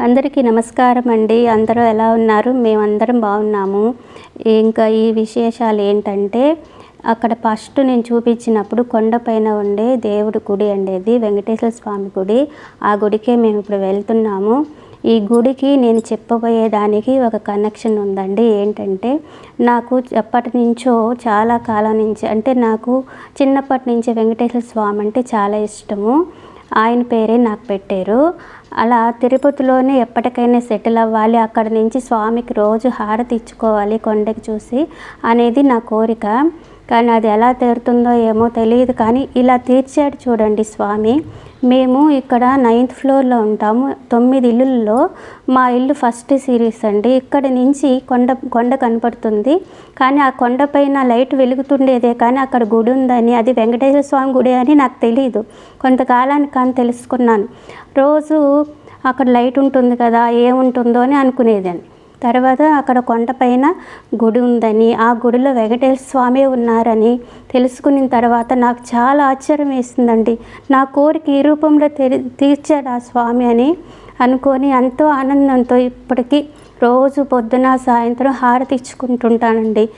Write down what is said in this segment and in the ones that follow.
అందరికీ నమస్కారం అండి. అందరూ ఎలా ఉన్నారు? మేమందరం బాగున్నాము. ఇంకా ఈ విశేషాలు ఏంటంటే అక్కడ ఫస్ట్ నేను చూపించినప్పుడు కొండపైన ఉండే దేవుడి గుడి అండేది వెంకటేశ్వర స్వామి గుడి. ఆ గుడికే మేము ఇప్పుడు వెళ్తున్నాము. ఈ గుడికి నేను చెప్పబోయేదానికి ఒక కనెక్షన్ ఉందండి. ఏంటంటే నాకు ఎప్పటి నుంచో చాలా కాలం నుంచి అంటే నాకు చిన్నప్పటి నుంచి వెంకటేశ్వర స్వామి అంటే చాలా ఇష్టము. ఆయన పేరే నాకు పెట్టారు. అలా తిరుపతిలోనే ఎప్పటికైనా సెటిల్ అవ్వాలి. అక్కడ నుంచి స్వామికి రోజు హారతి ఇచ్చుకోవాలి కొండకి చూసి అనేది నా కోరిక. కానీ అది ఎలా తీరుతుందో ఏమో తెలియదు కానీ ఇలా తీర్చాడు చూడండి స్వామి. మేము ఇక్కడ నైన్త్ ఫ్లోర్లో ఉంటాము. తొమ్మిది ఇల్లుల్లో మా ఇల్లు ఫస్ట్ సిరీస్ అండి. ఇక్కడ నుంచి కొండ కొండ కనపడుతుంది. కానీ ఆ కొండపైన లైట్ వెలుగుతుండేదే కానీ అక్కడ గుడి ఉందని అది వెంకటేశ్వర స్వామి గుడి అని నాకు తెలియదు కొంతకాలానికి కానీ తెలుసుకున్నాను. రోజు అక్కడ లైట్ ఉంటుంది కదా ఏముంటుందో అని అనుకునేదాన్ని. తర్వాత అక్కడ కొండపైన గుడి ఉందని ఆ గుడిలో వెంకటేశ్వర స్వామి ఉన్నారని తెలుసుకున్న తర్వాత నాకు చాలా ఆశ్చర్యం వేసిందండి. నా కోరిక ఈ రూపంలో తెరి తీర్చాడు ఆ స్వామి అని అనుకొని ఎంతో ఆనందంతో ఇప్పటికీ రోజు పొద్దున సాయంత్రం హారతి ఇచ్చుకుంటుంటానండి.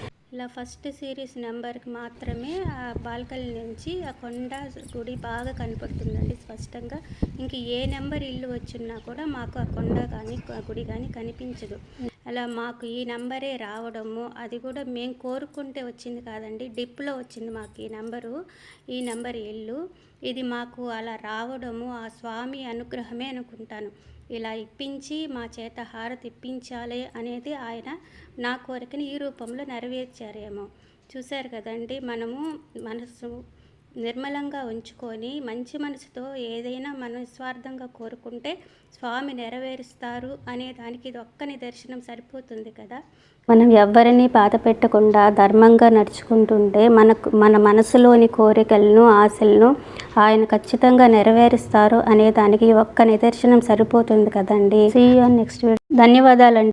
ఇలా ఫస్ట్ సిరీస్ నెంబర్కి మాత్రమే ఆ బాల్కనీ నుంచి ఆ కొండ గుడి బాగా కనపడుతుందండి స్పష్టంగా. ఇంక ఏ నెంబర్ ఇల్లు వచ్చినా కూడా మాకు ఆ కొండ కానీ గుడి కానీ కనిపించదు. అలా మాకు ఈ నెంబరే రావడము అది కూడా మేము కోరుకుంటే వచ్చింది కాదండి డిప్లో వచ్చింది మాకు ఈ నెంబరు ఈ నెంబర్ ఇల్లు. ఇది మాకు అలా రావడము ఆ స్వామి అనుగ్రహమే అనుకుంటాను. ఇలా ఇప్పించి మా చేత హారతి ఇప్పించాలి అనేది ఆయన నా కోరికని ఈ రూపంలో నెరవేర్చారేమో. చూశారు కదండి మనము మనసు నిర్మలంగా ఉంచుకొని మంచి మనసుతో ఏదైనా మనం స్వార్థంగా కోరుకుంటే స్వామి నెరవేరుస్తారు అనే దానికి ఇది ఒక్క నిదర్శనం సరిపోతుంది కదా. మనం ఎవ్వరిని బాధ పెట్టకుండా ధర్మంగా నడుచుకుంటుంటే మనకు మన మనసులోని కోరికలను ఆశలను ఆయన ఖచ్చితంగా నెరవేరుస్తారు అనే దానికి ఒక్క నిదర్శనం సరిపోతుంది కదండి. సీ నెక్స్ట్ ధన్యవాదాలండి.